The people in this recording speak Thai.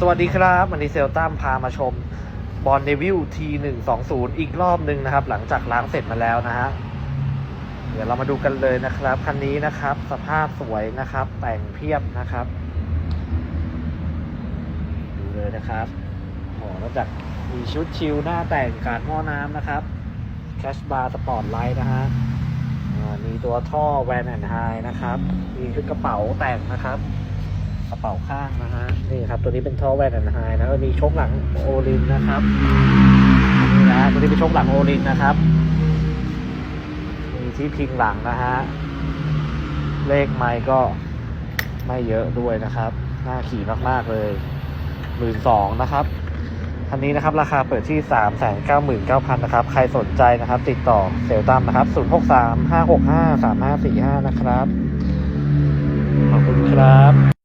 สวัสดีครับวันนี้เซลตั้มพามาชมบอลเดวิลทีหนึ่งสองศูนย์อีกรอบหนึ่งนะครับ หลังจากล้างเสร็จมาแล้วนะฮะเดี๋ยวเรามาดูกันเลยนะครับคันนี้นะครับ สภาพสวยนะครับ แต่งเพียบนะครับ ดูเลยนะครับโอ้นอกจากมีชุดชิลหน้าแต่งการหม้อน้ำนะครับแคชบาร์สปอร์ตไลท์นะฮะมีตัวท่อแวนแอนไฮนะครับ มีชุดกระเป๋าแต่งนะครับ ระเป๋าข้างนะฮะนี่ครับตัวนี้เป็นท่อแวนแอนไฮนะก็มีชกหลังโอลินนะครับนี่นะตัวนี้เป็นชกหลังโอลินนะครับมีที่พิงหลังนะฮะเลขไม้ก็ไม่เยอะด้วยนะครับน่าขี่มากๆเลยหมื่นสองนะครับคันนี้นะครับราคาเปิดที่สามแสนเก้าหมื่นเก้าพันนะครับ ใครสนใจนะครับ ติดต่อเซลตัมนะครับศูนย์หกสามห้าหกห้าสามห้าสี่ห้านะครับ ขอบคุณครับ